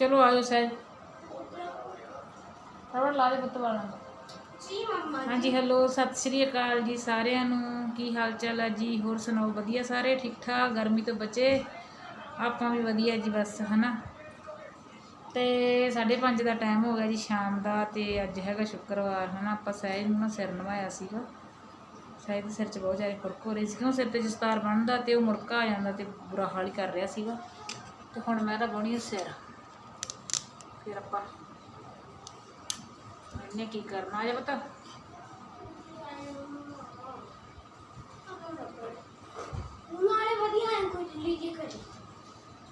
ਚਲੋ ਆਜੋ ਸਹਿਜ। ਰਵੜ ਲਾ ਦੇ ਪੁੱਤ ਵਾਲਾ। ਜੀ ਮੰਮਾ ਹਾਂਜੀ ਹੈਲੋ ਸਤਿ ਸ਼੍ਰੀ ਅਕਾਲ ਜੀ ਸਾਰਿਆਂ ਨੂੰ। ਕੀ ਹਾਲ ਚਾਲ ਹੈ ਜੀ? ਹੋਰ ਸੁਣਾਓ ਵਧੀਆ ਸਾਰੇ? ਠੀਕ ਠਾਕ ਗਰਮੀ ਤੋਂ ਬਚੇ? ਆਪਾਂ ਵੀ ਵਧੀਆ ਜੀ ਬਸ ਹਨਾ? ਤੇ 5:30 ਦਾ ਟਾਈਮ ਹੋ ਗਿਆ ਜੀ ਸ਼ਾਮ ਦਾ ਤੇ ਅੱਜ ਹੈਗਾ ਸ਼ੁੱਕਰਵਾਰ ਹਨਾ? ਆਪਾਂ ਸਹਿਜ ਨੂੰ ਨਾ ਸਿਰ ਨਵਾਇਆ ਸੀਗਾ। ਸਹਿਜ ਦੇ ਸਿਰ 'ਚ ਬਹੁਤ ਜ਼ਿਆਦਾ ਫੁਰਕ ਹੋ ਰਹੀ ਸੀ। ਕਿਉਂ? ਸਿਰ ਤੇ ਜਸਤਾਰ ਬਣਦਾ ਤੇ ਉਹ ਮੁੜਕਾ ਆ ਜਾਂਦਾ ਤੇ ਬੁਰਾ ਹਾਲ ਹੀ ਕਰ ਰਿਹਾ ਸੀਗਾ। ਤੇ ਹੁਣ ਮੈਂ ਤਾਂ ਬਣੀ ਸਿਰ। ਫਿਰ ਆਪਾਂ ਇਹਨੇ ਕੀ ਕਰਨਾ ਆ ਜਾ ਪਤਾ ਨਾਲੇ ਵਧੀਆ ਹੈ ਕੁਝ ਲੀਜੇ ਕਰੇ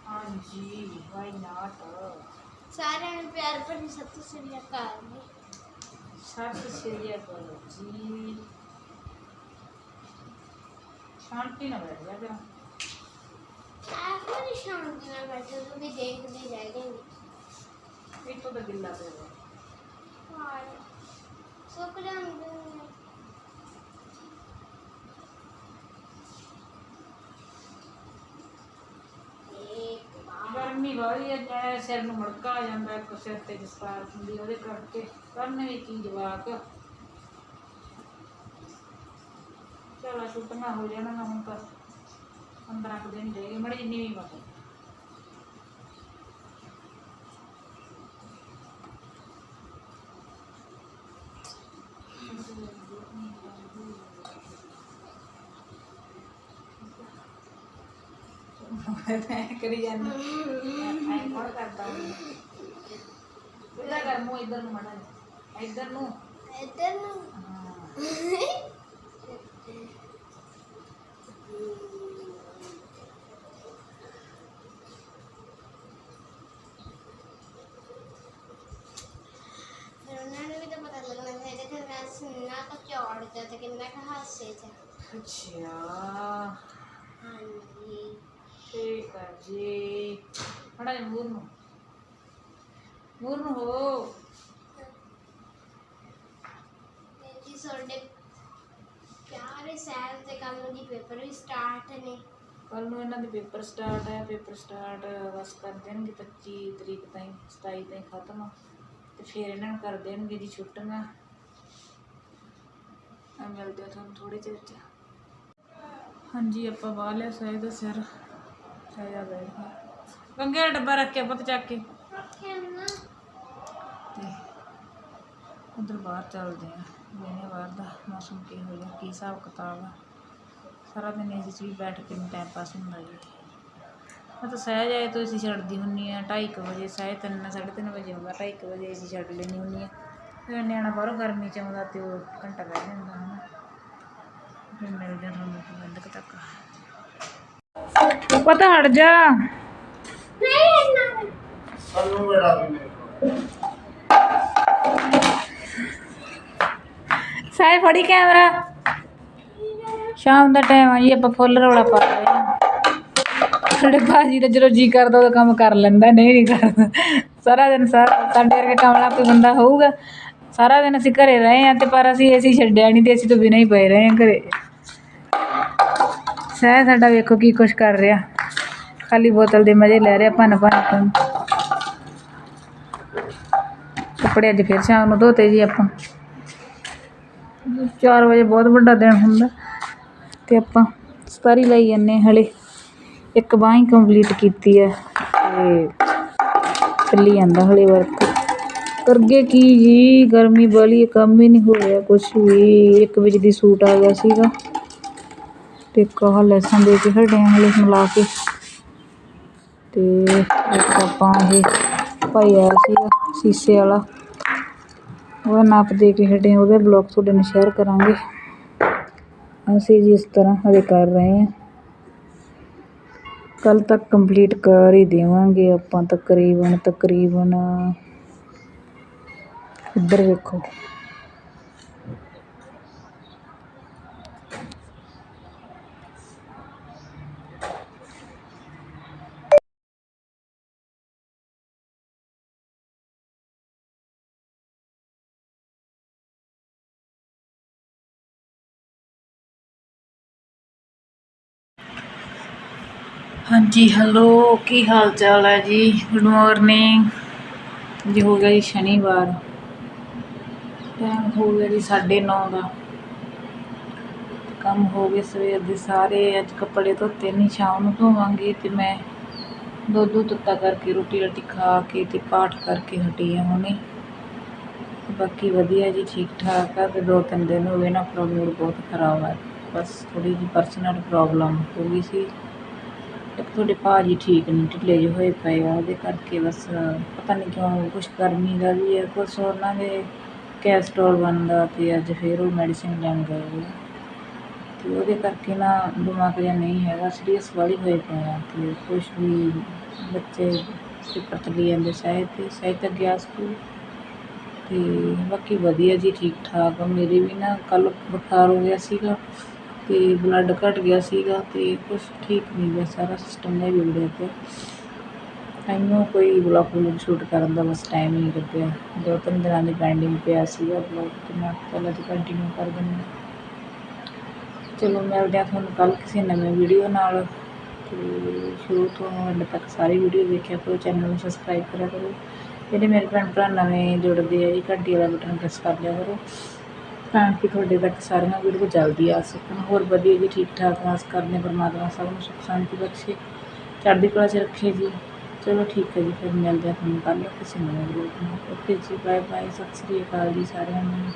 ਹਾਂਜੀ ਵਾਈ ਨਾਟ ਸਾਰਿਆਂ ਨੂੰ ਪਿਆਰ ਭਰੀ ਸਤਿ ਸ੍ਰੀ ਅਕਾਲ ਜੀ ਸਤਿ ਸ਼੍ਰੀ ਅਕਾਲ ਜੀ ਸ਼ਾਂਤੀ ਨਾਲ ਬੈਠ ਜਾ ਜਰਾ ਆਖਰੀ ਸ਼ਾਂਤੀ ਨਾਲ ਬੈਠੇ ਤੁਸੀਂ ਦੇਖਦੇ ਰਹਿ ਇੱਥੋਂ ਤਾਂ ਗਿੱਲਾ ਪਿਆ ਹੋਇਆ। ਹਾਂ ਸੁੱਕ ਜਾਂਦੇ ਨੇ ਗਰਮੀ ਵਾਲੀ ਸਿਰ ਨੂੰ ਮੁੜਕਾ ਆ ਜਾਂਦਾ ਇੱਕ ਸਿਰ ਤੇ ਜਸਤਾਰ ਹੁੰਦੀ ਉਹਦੇ ਕਰਕੇ ਕਰਨ ਵੀ ਕੀ ਜਵਾਕ। ਚਲੋ ਛੁੱਟੀਆਂ ਹੋ ਜਾਣਾ ਹੁਣ ਤਾਂ 15 ਕੁ ਦਿਨ ਰਹਿ ਗਏ ਮੜੀ ਜਿੰਨੀ ਵੀ ਬਾਤ ਮੈਂ ਕਰੀ ਜਾਂਦੀ। ਐਂ ਕੌਣ ਕਰਦਾ। ਇਹਦਾ ਕਰ ਮੂੰਹ ਇੱਧਰ ਨੂੰ ਮੜਾ ਇੱਧਰ ਨੂੰ। ਇੱਧਰ ਨੂੰ। ਹਾਂ ਫਿਰ ਉਹਨਾਂ ਨੂੰ ਵੀ ਤਾਂ ਪਤਾ ਲੱਗਣਾ ਚਾਹੀਦਾ ਕਿ ਮੈਂ ਸੁਣਨਾ ਕੁ ਠੀਕ ਹੈ ਜੀ। ਮੜਾ ਜੀ ਮੂੰਹ ਨੂੰ। ਹੋ। ਜੀ ਤੁਹਾਡੇ ਪਿਆਰੇ ਸੈਲ ਤੇ ਕੱਲ ਨੂੰ ਦੀ ਪੇਪਰ ਵੀ ਸਟਾਰਟ ਨੇ। ਕੱਲ ਨੂੰ ਇਹਨਾਂ ਦੇ ਪੇਪਰ ਸਟਾਰਟ ਹੈ ਪੇਪਰ ਸਟਾਰਟ ਬਸ ਕਰ ਦੇਣਗੇ 25 ਤਰੀਕ ਤਾਈਂ 27 ਤਾਈਂ ਖਤਮ। ਤੇ ਫਿਰ ਇਹਨਾਂ ਨੂੰ ਕਰ ਦੇਣਗੇ ਜੀ ਛੁੱਟੀਆਂ। ਆ ਮਿਲਦੇ ਆ ਤੁਹਾਨੂੰ ਥੋੜੇ ਚਿਰ ਚ। ਹਾਂਜੀ ਆਪਾਂ ਵਾਹ ਲਿਆ ਸਹਿਜ ਦਾ ਸਿਰ। ਬੈਠ ਗਿਆ ਗੰਗੇ ਦਾ ਡੱਬਾ ਰੱਖ ਕੇ ਪੁੱਤ ਚੱਕ ਕੇ। ਰੱਖਿਆ ਉਧਰ ਬਾਹਰ ਚੱਲਦੇ ਆ। ਵੇਨੇ ਬਾਹਰ ਦਾ ਮੌਸਮ ਕੀ ਹੋ ਗਿਆ ਕੀ ਹਿਸਾਬ ਕਿਤਾਬ ਆ। ਸਾਰਾ ਦਿਨ ਇਸ 'ਚ ਵੀ ਬੈਠ ਕੇ ਟਾਈਮ ਪਾਸ ਹੁੰਦਾ ਜੀ। ਮੈਂ ਤਾਂ ਸਹਿਜ ਆਏ ਤੋਂ ਅਸੀਂ ਛੱਡਦੀ ਹੁੰਨੀ ਆ 2:30 ਵਜੇ ਸਹਿਜ ਤਿੰਨ 3:30 ਵਜੇ ਆਉਂਦਾ 2:30 ਵਜੇ ਅਸੀਂ ਛੱਡ ਲੈਂਦੀ ਹੁੰਨੀ ਆ। ਫਿਰ ਨਿਆਣਾ ਬਾਹਰੋਂ ਗਰਮੀ ਚ ਆਉਂਦਾ ਤੇ ਉਹ ਘੰਟਾ ਬਹਿ ਜਾਂਦਾ ਹਨਾ। ਫਿਰ ਮਿਲਦੇ ਆ ਤੁਹਾਨੂੰ ਬੰਦ ਤੱਕ। ਪਤਾ ਹਟ ਜਾ। ਨਹੀਂ ਇੰਨਾ ਸਾਨੂੰ ਬੜਾ ਵੀ ਮੇਰੇ ਸਾਈ ਫੜੀ ਕੈਮਰਾ। ਸ਼ਾਮ ਦਾ ਟਾਈਮ ਆ ਜੀ ਆਪਾਂ ਫੁੱਲ ਰੌਲਾ ਪਾ ਰਹੇ ਹਾਂ। ਸਾਡੇ ਭਾਜੀ ਦਾ ਜਦੋਂ ਜੀ ਕਰਦਾ ਉਹ ਕੰਮ ਕਰ ਲੈਂਦਾ ਨਹੀਂ ਨਹੀਂ ਕਰਦਾ। ਸਾਰਾ ਦਿਨ ਸਾਰਾ ਸਾਡੇ ਵਰਗਾ ਕਮਲਾ ਕੋਈ ਬੰਦਾ ਹੋਊਗਾ। ਸਾਰਾ ਦਿਨ ਅਸੀਂ ਘਰੇ ਰਹੇ ਆ ਤੇ ਪਰ ਅਸੀਂ ਏਸੀ ਛੱਡਿਆ ਨਹੀਂ ਤੇ ਅਸੀਂ ਤੋਂ ਬਿਨਾਂ ਹੀ ਪਏ ਰਹੇ ਆ ਘਰੇ। ਸਹਿ ਸਾਡਾ ਵੇਖੋ ਕੀ ਕੁਛ ਕਰ ਰਿਹਾ। ਖਾਲੀ ਬੋਤਲ ਦੇ ਮਜ਼ੇ ਲੈ ਰਿਹਾ ਭੰਨ ਭੰਨ ਕੇ ਕੱਪੜੇ ਅੱਜ ਫਿਰ ਸ਼ਾਮ ਨੂੰ ਧੋਤੇ ਜੀ ਆਪਾਂ। 4 ਵਜੇ ਬਹੁਤ ਵੱਡਾ ਦਿਨ ਹੁੰਦਾ, ਤੇ ਆਪਾਂ ਸਤਾਰੀ ਲਈ ਜੰਨੇ ਹਲੇ। ਇੱਕ ਬਾਂਹ ਹੀ ਕੰਪਲੀਟ ਕੀਤੀ ਹੈ, ਤੇ ਚੱਲੀ ਜਾਂਦਾ ਹਲੇ ਵਰਕ ਕਰਗੇ ਕੀ ਜੀ, ਗਰਮੀ ਵਾਲੀ ਕੰਮ ਹੀ ਨਹੀਂ ਹੋ ਰਿਹਾ ਕੁਛ ਵੀ। ਇੱਕ ਵਜੇ ਦੀ ਸੂਟ ਆ ਗਿਆ ਸੀਗਾ। ਤੇ ਕਹ ਲੈਸਾਂ ਦੇ ਕੇ ਹਟੇ ਹਾਂ ਹਲੇ ਮਿਲਾ ਕੇ। ਤੇ ਇੱਕ ਆਪਾਂ ਇਹ ਭਾਈ ਆਇਆ ਸੀਗਾ ਸੀਸੇ ਵਾਲਾ। ਉਹਦਾ ਨਾਪ ਦੇ ਕੇ ਹਟੇ ਹਾਂ, ਉਹਦਾ ਬਲੌਗ ਤੁਹਾਡੇ ਨਾਲ ਸ਼ੇਅਰ ਕਰਾਂਗੇ। ਅਸੀਂ ਜੀ ਇਸ ਤਰ੍ਹਾਂ ਹਜੇ ਕਰ ਰਹੇ ਹਾਂ। ਕੱਲ ਤੱਕ ਕੰਪਲੀਟ ਕਰ ਹੀ ਦੇਵਾਂਗੇ ਆਪਾਂ ਤਕਰੀਬਨ ਤਕਰੀਬਨ। ਇੱਧਰ ਵੇਖੋ। ਹਾਂਜੀ ਹੈਲੋ ਕੀ ਹਾਲ ਚਾਲ ਹੈ ਜੀ? ਗੁੱਡ ਮਾਰਨਿੰਗ ਜੀ, ਹੋ ਗਿਆ ਜੀ ਸ਼ਨੀਵਾਰ। ਟਾਈਮ ਹੋ ਗਿਆ ਜੀ 9:30 ਦਾ। ਕੰਮ ਹੋ ਗਏ ਸਵੇਰ ਦੇ ਸਾਰੇ। ਅੱਜ ਕੱਪੜੇ ਧੋਤੇ ਨਹੀਂ ਸ਼ਾਮ ਨੂੰ ਧੋਵਾਂਗੇ ਤੇ ਮੈਂ ਦੁੱਧ ਦੁੱਧ ਤੱਤਾ ਕਰਕੇ, ਰੋਟੀ ਰਾਟੀ ਖਾ ਕੇ ਤੇ ਪਾਠ ਕਰਕੇ ਹਟੀ ਆ ਹੁਣੇ ਬਾਕੀ ਵਧੀਆ ਜੀ, ਠੀਕ ਠਾਕ ਆ ਤੇ ਦੋ ਤਿੰਨ ਦਿਨ ਹੋ ਗਏ ਨਾ ਪ੍ਰੋਬਲਮ ਬਹੁਤ ਖਰਾਬ ਆ। ਬਸ ਥੋੜੀ ਜਿਹੀ ਪਰਸਨਲ ਪ੍ਰੋਬਲਮ ਹੋ ਗਈ ਸੀ। ਇੱਕ ਤੁਹਾਡੇ ਭਾਜੀ ਠੀਕ ਨਹੀਂ ਢਿੱਲੇ ਜਿਹੇ ਹੋਏ ਪਏ ਆ, ਉਹਦੇ ਕਰਕੇ ਬਸ ਪਤਾ ਨਹੀਂ ਕਿਉਂ ਕੁਛ ਗਰਮੀ ਦਾ ਵੀ ਹੈ, ਕੁਛ ਉਹਨਾਂ ਦੇ ਕੈਸਟਰੋਲ ਬਣਦਾ ਅਤੇ ਅੱਜ ਫਿਰ ਉਹ ਮੈਡੀਸਿਨ ਲੈਣ ਗਏ ਹੋਏ ਆ। ਉਹਦੇ ਕਰਕੇ ਨਾ ਦਿਮਾਗ ਜਿਹਾ ਨਹੀਂ ਹੈਗਾ ਸੀਰੀਅਸ ਵਾਲੀ ਹੋਏ ਪਏ ਆ ਅਤੇ ਕੁਛ ਵੀ ਬੱਚੇ ਪੇਪਰ ਚੱਲੀ ਜਾਂਦੇ ਸਹਿ ਤੇ ਸਹਿ ਤੱਕ ਗਿਆ ਸਕੂਲ। ਅਤੇ ਬਾਕੀ ਵਧੀਆ ਜੀ ਠੀਕ ਠਾਕ ਮੇਰੇ ਵੀ ਨਾ ਕੱਲ੍ਹ ਬੁਖਾਰ ਹੋ ਗਿਆ ਸੀਗਾ। ਅਤੇ ਬਲੱਡ ਘੱਟ ਗਿਆ ਸੀਗਾ ਅਤੇ ਕੁਛ ਠੀਕ ਨਹੀਂ ਗਿਆ, ਸਾਰਾ ਸਿਸਟਮ ਜਿਹਾ ਵਿਗੜਿਆ ਪਿਆ। ਮੈਨੂੰ ਕੋਈ ਬਲੌਗ ਬਲੂਗ ਸ਼ੂਟ ਕਰਨ ਦਾ, ਬਸ ਟਾਈਮ ਹੀ ਨਹੀਂ ਲੱਗਿਆ ਦੋ ਤਿੰਨ ਦਿਨਾਂ ਦੀ ਪੈਂਡਿੰਗ ਪਿਆ ਸੀਗਾ ਬਲੌਗ ਅਤੇ ਮੈਂ ਪਹਿਲਾਂ ਤੋਂ ਕੰਟੀਨਿਊ ਕਰ ਦਿੰਦੀ ਚਲੋ ਮਿਲਦੇ ਹਾਂ ਤੁਹਾਨੂੰ ਕੱਲ ਕਿਸੇ ਨਵੇਂ ਵੀਡੀਓ ਨਾਲ। ਤੇ ਸ਼ੁਰੂ ਤੋਂ ਅੰਤ ਤੱਕ ਸਾਰੀ ਵੀਡੀਓ ਦੇਖਿਆ ਕਰੋ ਚੈਨਲ ਨੂੰ ਸਬਸਕ੍ਰਾਈਬ ਕਰਿਆ ਕਰੋ। ਜਿਹੜੇ ਮੇਰੇ ਭੈਣ ਭਰਾ ਨਵੇਂ ਜੁੜਦੇ ਆ ਜੀ ਘੰਟੀ ਵਾਲਾ ਬਟਨ ਪ੍ਰੈਸ ਕਰ ਲਿਆ ਕਰੋ। ਭੈਣ ਕਿ ਤੁਹਾਡੇ ਤੱਕ ਸਾਰੀਆਂ ਵੀਡੀਓ ਜਲਦੀ ਆ ਸਕਣ। ਹੋਰ ਵਧੀਆ ਜੀ ਠੀਕ ਠਾਕ ਆਸ ਕਰਦੇ ਹਾਂ ਪਰਮਾਤਮਾ ਸਭ ਨੂੰ ਸੁਖ ਸ਼ਾਂਤੀ ਬਖਸ਼ੇ। ਚੜ੍ਹਦੀ ਕਲਾ 'ਚ ਰੱਖੇ ਜੀ। ਚਲੋ ਠੀਕ ਹੈ ਜੀ, ਫਿਰ ਮਿਲਦੇ ਹਾਂ ਤੁਹਾਨੂੰ ਕੱਲ੍ਹ ਕਿਸੇ ਨਵੇਂ ਵੀਡੀਓ ਨਾਲ ਓਕੇ ਜੀ ਬਾਏ ਬਾਏ ਸਤਿ ਸ੍ਰੀ ਅਕਾਲ ਜੀ ਸਾਰਿਆਂ ਨੂੰ।